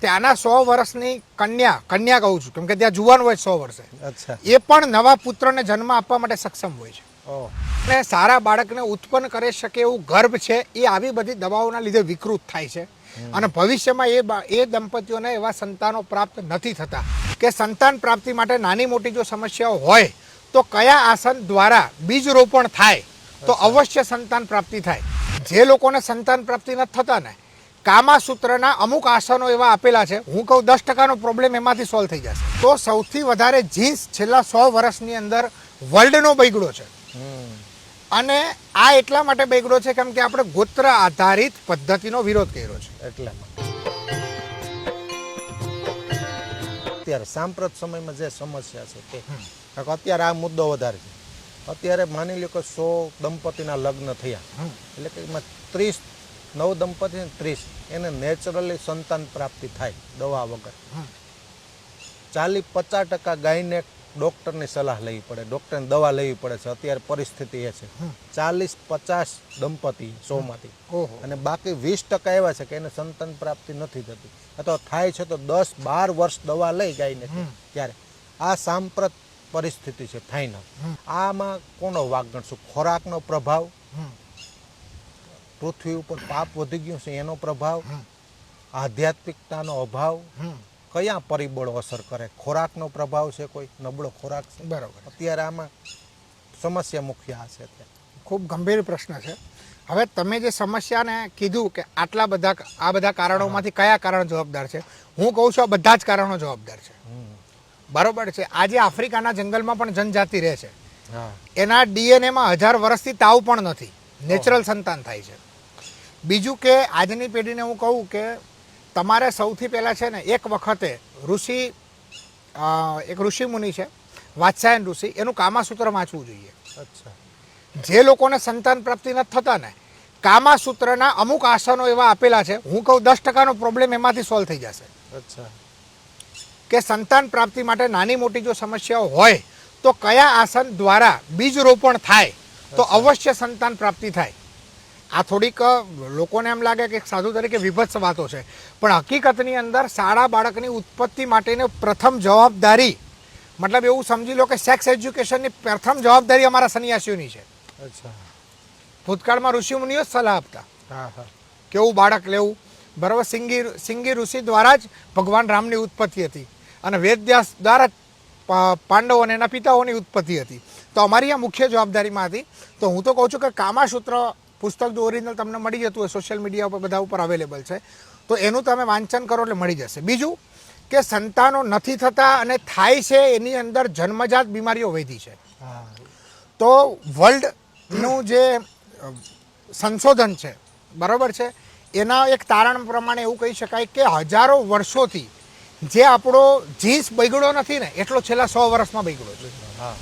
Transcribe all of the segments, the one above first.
ત્યાંના સો વર્ષની કન્યા કન્યા કહું છું કેમ કે ત્યાં જુવાન હોય સો વર્ષે. અચ્છા. એ પણ નવા પુત્રને જન્મ આપવા માટે સક્ષમ હોય છે. અને સારા બાળકને ઉત્પન્ન કરી શકે એવું ગર્ભ છે એ આવી બધી દવાઓના લીધે વિકૃત થાય છે. અને ભવિષ્યમાં એ એ દંપતીઓને એવા સંતાનો પ્રાપ્ત નથી થતા. કે સંતાન પ્રાપ્તિ માટે નાની મોટી જો સમસ્યાઓ હોય તો કયા આસન દ્વારા બીજ રોપણ થાય તો અવશ્ય સંતાન પ્રાપ્તિ થાય. જે લોકોને સંતાન પ્રાપ્તિ નથી થતા ને કામાસૂત્રના અમુક આસનો એવા આપેલા છે. હું કહું દસ ટકાનો પ્રોબ્લેમ એમાંથી સોલ્વ થઈ જશે. તો સૌથી વધારે જીન્સ છેલ્લા સો વર્ષની અંદર વર્લ્ડનો બગડો છે. અને આ એટલા માટે બગડો છે કેમ કે આપણે ગોત્ર આધારિત પદ્ધતિનો વિરોધ કર્યો છે. એટલા અત્યારે સાંપ્રત સમયમાં જે સમસ્યા છે તે અત્યારે આ મુદ્દો વધારે છે. અત્યારે માની લો કે સો દંપતીના લગ્ન થયા. એટલે કે એમાં ત્રીસ નવ દંપતી ત્રીસ. એને નેચરલી સંતાન પ્રાપ્તિ થાય દવા વગર. ચાલીસ પચાસ ટકા ગાયને ડૉક્ટરની સલાહ લેવી પડે. ડૉક્ટરની દવા લેવી પડે છે. અત્યારે પરિસ્થિતિ એ છે. ચાલીસ પચાસ દંપતી સોમાંથી. ઓહો. અને બાકી વીસ ટકા એવા છે કે એને સંતાન પ્રાપ્તિ નથી થતી. અથવા થાય છે તો દસ બાર વર્ષ દવા લઈ ગાયને ત્યારે આ સાંપ્રત પરિસ્થિતિ છે ફાઇનલ આમાં કોનો વાગણ શું ખોરાકનો પ્રભાવ. પૃથ્વી ઉપર પાપ વધી ગયું છે એનો પ્રભાવ. આધ્યાત્મિકતાનો અભાવ. કયા પરિબળો અસર કરે? ખોરાકનો પ્રભાવ છે કોઈ? નબળો ખોરાક છે? બરાબર. અત્યારે આમાં સમસ્યા મુખ્ય આ છે ખૂબ ગંભીર પ્રશ્ન છે. હવે તમે જે સમસ્યાને કીધું કે આટલા બધા આ બધા કારણોમાંથી કયા કારણ જવાબદાર છે હું કહું છું આ બધા જ કારણો જવાબદાર છે. બરોબર છે. આજે આફ્રિકાના જંગલમાં પણ જનજાતિ રહે છે. એના ડીએનએમાં હજાર વર્ષથી તાવ પણ નથી. નેચરલ સંતાન થાય છે. બીજું કે આજની પેઢીને હું કહું કે તમારે સૌથી પહેલાં છે ને એક વખતે ઋષિ એક ઋષિ મુનિ છે વાત્સાયન ઋષિ એનું કામાસૂત્ર વાંચવું જોઈએ. અચ્છા. જે લોકોને સંતાન પ્રાપ્તિ નથી થતા ને કામાસૂત્રના અમુક આસનો એવા આપેલા છે હું કહું દસ ટકાનો પ્રોબ્લેમ એમાંથી સોલ્વ થઈ જશે. અચ્છા. કે સંતાન પ્રાપ્તિ માટે નાની મોટી જો સમસ્યાઓ હોય તો કયા આસન દ્વારા બીજ રોપણ થાય તો અવશ્ય સંતાન પ્રાપ્તિ થાય. આ થોડીક લોકોને એમ લાગે કે સાધુ તરીકે વિભત્સ વાતો છે. પણ હકીકતની અંદર શાળા બાળકની ઉત્પત્તિ માટેની પ્રથમ જવાબદારી મતલબ એવું સમજી લો કે સેક્સ એજ્યુકેશનની પ્રથમ જવાબદારી અમારા સંન્યાસીઓની છે. અચ્છા. ભૂતકાળમાં ઋષિમુનિઓ મુનિઓ સલાહ આપતા. હા હા. કેવું બાળક લેવું? બરાબર સિંગી સિંગી ઋષિ દ્વારા જ ભગવાન રામની ઉત્પત્તિ હતી. અને વેદવ્યાસ દ્વારા પાંડવો અને એના પિતાઓની ઉત્પત્તિ હતી. તો અમારી આ મુખ્ય જવાબદારીમાં હતી. તો હું તો કહું છું કે કામાસૂત્ર પુસ્તક જો ઓરિજિનલ તમને મળી જતું હોય સોશિયલ મીડિયા ઉપર બધા ઉપર અવેલેબલ છે. તો એનું તમે વાંચન કરો એટલે મળી જશે. બીજું કે સંતાનો નથી થતા અને થાય છે એની અંદર જન્મજાત બીમારીઓ વધી છે. હા તો વર્લ્ડનું જે સંશોધન છે બરાબર છે? એના એક તારણ પ્રમાણે એવું કહી શકાય કે હજારો વર્ષોથી જે આપણો જીન્સ બગડ્યો નથી ને એટલો છેલ્લા સો વર્ષમાં બગડ્યો છે. હા.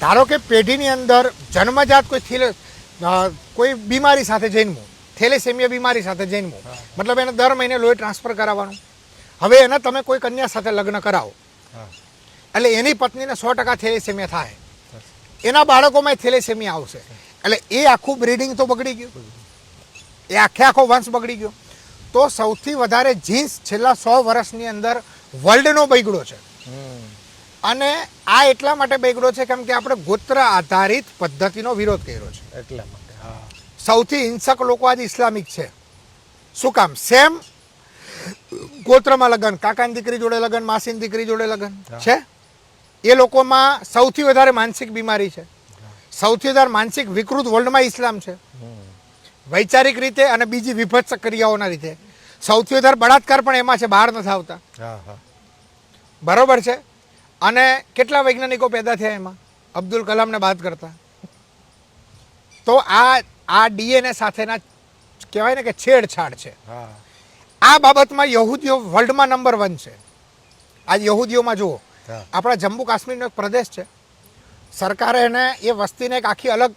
ધારો કે પેઢીની અંદર જન્મજાત કોઈ કોઈ બીમારી સાથે જન્મવું થેલેસેમિયા બીમારી સાથે જન્મવું મતલબ એને દર મહિને લોહી ટ્રાન્સફર કરાવવાનું. હવે એને તમે કોઈ કન્યા સાથે લગ્ન કરાવો. એટલે એની પત્નીને સો ટકા થેલેસેમિયા થાય. એના બાળકોમાં થેલેસેમિયા આવશે. એટલે એ આખું બ્રીડિંગ તો બગડી ગયું. એ આખે આખો વંશ બગડી ગયો. તો સૌથી વધારે જીન્સ છેલ્લા સો વર્ષની અંદર વર્લ્ડનો બગડો છે. અને આ એટલા માટે બગડો છે કેમ કે આપણે ગોત્ર આધારિત પદ્ધતિનો વિરોધ કર્યો છે. એટલા માટે હા. સૌથી હિંસક લોકો આજે ઇસ્લામિક છે. શું કામ? સેમ ગોત્રમાં લગ્ન કાકાની દીકરી જોડે લગ્ન માસીની દીકરી જોડે લગ્ન છે? એ લોકોમાં સૌથી વધારે માનસિક બીમારી છે. સૌથી વધારે માનસિક વિકૃત વર્લ્ડમાં ઇસ્લામ છે. વૈચારિક રીતે અને બીજી વિભત્સ ક્રિયાઓના રીતે. સૌથી વધારે બળાત્કાર પણ એમાં છે બહાર નથી આવતા. બરોબર છે? અને કેટલા વૈજ્ઞાનિકો પેદા થયા એમાં? અબ્દુલ કલામને બાદ કરતા. તો આ આ ડીએનએ સાથેના કહેવાય ને કે છેડછાડ છે. આ બાબતમાં યહૂદીઓ વર્લ્ડમાં નંબર વન છે. આજ યહૂદીઓમાં જુઓ. આપણા જમ્મુ કાશ્મીરનો એક પ્રદેશ છે. સરકારે એને એ વસ્તીને એક આખી અલગ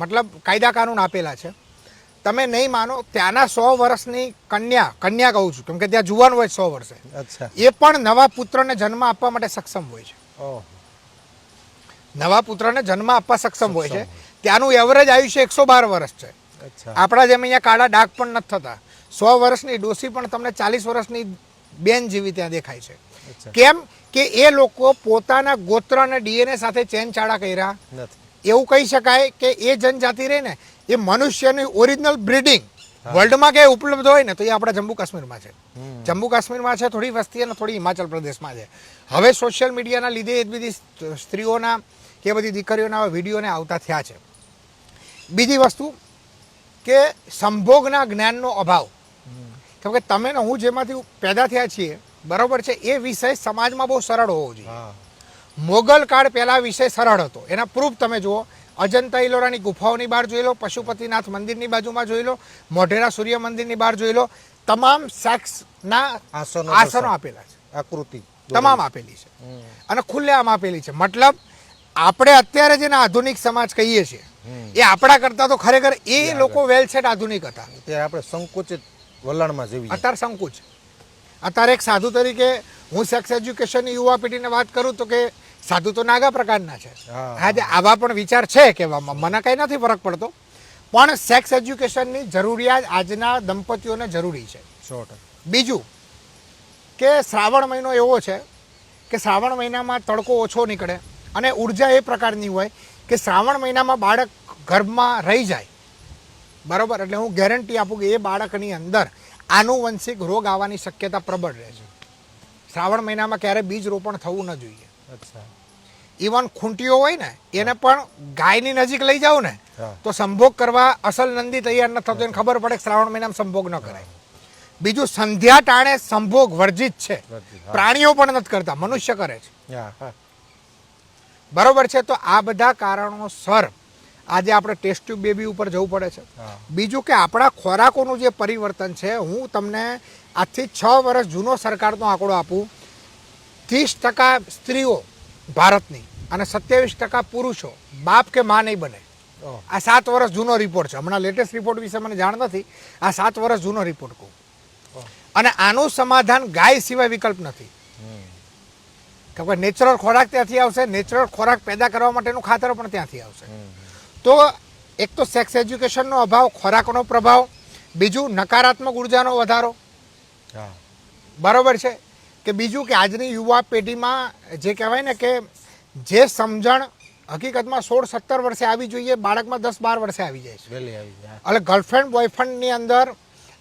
મતલબ કાયદા કાનૂન આપેલા છે. તમે નહીં માનો ત્યાંના સો વર્ષની કન્યા કન્યા કહું છું કેમ કે ત્યાં જુવાન હોય સો વર્ષે. અચ્છા. એ પણ નવા પુત્રને જન્મ આપવા માટે સક્ષમ હોય છે. નવા પુત્રને જન્મ આપવા સક્ષમ હોય છે. ત્યાંનું એવરેજ આયુષ્ય એકસો બાર વર્ષ છે. આપણા જેમ અહીંયા કાળા ડાઘ પણ નથી થતા. સો વર્ષની ડોસી પણ તમને ચાલીસ વર્ષની બેન જેવી ત્યાં દેખાય છે. કેમ કે એ લોકો પોતાના ગોત્ર અને ડીએનએ સાથે ચેન ચાડા કર્યા. નથી. એવું કહી શકાય કે એ જનજાતિ રહે ને એ મનુષ્યની ઓરિજિનલ બ્રિડિંગ વર્લ્ડમાં ક્યાંય ઉપલબ્ધ હોય ને તો એ આપણા જમ્મુ કાશ્મીરમાં છે. જમ્મુ કાશ્મીરમાં છે થોડી વસ્તી અને થોડી હિમાચલ પ્રદેશમાં છે. હવે સોશિયલ મીડિયાના લીધે એ બધી સ્ત્રીઓના કે બધી દીકરીઓના વિડીયોને આવતા થયા છે. બીજી વસ્તુ કે સંભોગના જ્ઞાનનો અભાવ. કેમ કે તમે ને હું જેમાંથી પેદા થયા છીએ બરોબર છે એ વિષય સમાજમાં બહુ સરળ હોવો જોઈએ. મોગલ કાળ પહેલા વિષય સરળ હતો. એના પ્રૂફ તમે જુઓ. અજંતા ઇલોરાની ગુફાઓની બહાર જોઈ લો પશુપતિનાથ મંદિરની બાજુમાં જોઈ લો મોઢેરા સૂર્ય મંદિરની બહાર જોઈ લો તમામ સેક્સના આસનો આસનો આપેલા છે. આકૃતિ. તમામ આપેલી છે. અને અને ખુલ્લેઆમ આપેલી છે. મતલબ આપણે અત્યારે જેને આધુનિક સમાજ કહીએ છીએ એ આપણા કરતા તો ખરેખર એ લોકો વેલ સેટ આધુનિક હતા. ત્યારે આપણે સંકુચિત વલણમાં જેવી અત્યારે સંકુચ. અત્યારે એક સાધુ તરીકે હું સેક્સ એજ્યુકેશનની યુવા પેઢીને વાત કરું તો કે સાધુ તો નાગા પ્રકારના છે. આજે આવા પણ વિચાર છે કહેવામાં. મને કંઈ નથી ફરક પડતો. પણ સેક્સ એજ્યુકેશનની જરૂરિયાત આજના દંપતીઓને જરૂરી છે. બીજું કે શ્રાવણ મહિનો એવો છે કે શ્રાવણ મહિનામાં તડકો ઓછો નીકળે અને ઊર્જા એ પ્રકારની હોય કે શ્રાવણ મહિનામાં બાળક ગર્ભમાં રહી જાય. બરાબર? એટલે હું ગેરંટી આપું કે એ બાળકની અંદર આનુવંશિક રોગ આવવાની શક્યતા પ્રબળ રહે છે. શ્રાવણ મહિનામાં ક્યારે બીજ રોપણ થવું ન જોઈએ. ઇવન ખૂંટીઓ હોય ને એને પણ ગાયની નજીક લઈ જાવ ને તો સંભોગ કરવા અસલ નંદી તૈયાર ન થતો એને ખબર પડે કે શ્રાવણ મહિનામાં સંભોગ ન કરાય. બીજું સંધ્યા ટાણે સંભોગ વર્જિત છે. પ્રાણીઓ પણ નથી કરતા મનુષ્ય કરે છે. બરોબર છે તો આ બધા કારણોસર આજે આપણે ટેસ્ટ ટ્યુબ બેબી ઉપર જવું પડે છે. બીજું કે આપણા ખોરાકોનું જે પરિવર્તન છે હું તમને આજથી છ વર્ષ જૂનો સરકારનો આંકડો આપું. ત્રીસ ટકા સ્ત્રીઓ ભારતની અને સત્યાવીસ ટકા પુરુષો બાપ કે માં નહીં બને. આ સાત વર્ષ જૂનો રિપોર્ટ છે. હમણાં લેટેસ્ટ રિપોર્ટ વિશે મને જાણ નથી. આ સાત વર્ષ જૂનો રિપોર્ટ કહું. અને આનું સમાધાન ગાય સિવાય વિકલ્પ નથી. કે નેચરલ ખોરાક ત્યાંથી આવશે નેચરલ ખોરાક પેદા કરવા માટેનું ખાતર પણ ત્યાંથી આવશે. તો એક તો સેક્સ એજ્યુકેશનનો અભાવ ખોરાકનો પ્રભાવ બીજું નકારાત્મક ઉર્જાનો વધારો. બરાબર છે? કે બીજું કે આજની યુવા પેઢીમાં જે કહેવાય ને કે જે સમજણ હકીકતમાં સોળ સત્તર વર્ષે આવી જોઈએ બાળકમાં દસ બાર વર્ષે આવી જાય છે. આવી જાય. એટલે ગર્લફ્રેન્ડ બોયફ્રેન્ડની અંદર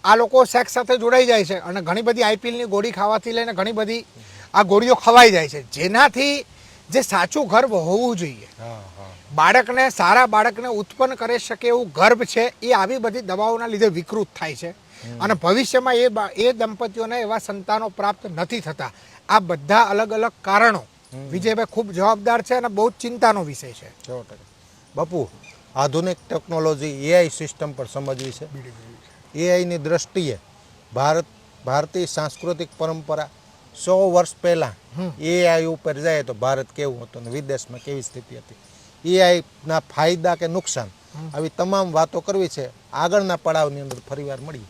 આ લોકો સેક્સ સાથે જોડાઈ જાય છે અને ઘણી બધી આઈપીએલની ગોળી ખાવાથી લઈને ઘણી બધી આ ગોળીઓ ખવાઈ જાય છે. જેનાથી જે સાચું ગર્ભ હોવું જોઈએ. બાળકને સારા બાળકને ઉત્પન્ન કરી શકે એવું ગર્ભ છે એ આવી બધી દવાઓના લીધે વિકૃત થાય છે. અને ભવિષ્યમાં એ એ દંપતીઓને એવા સંતાનો પ્રાપ્ત નથી થતા. આ બધા અલગ અલગ કારણો. વિજયભાઈ ખૂબ જવાબદાર છે અને બહુ ચિંતાનો વિષય છે. બપુ આધુનિક ટેકનોલોજી એઆઈ સિસ્ટમ પર સમજવી છે. એઆઈની દ્રષ્ટિએ ભારત ભારતીય સાંસ્કૃતિક પરંપરા સો વર્ષ પહેલાં એઆઈ ઉપર જાય તો ભારત કેવું હતું અને વિદેશમાં કેવી સ્થિતિ હતી? એઆઈના ફાયદા કે નુકસાન? આવી તમામ વાતો કરવી છે. આગળના પડાવની અંદર ફરીવાર મળીએ.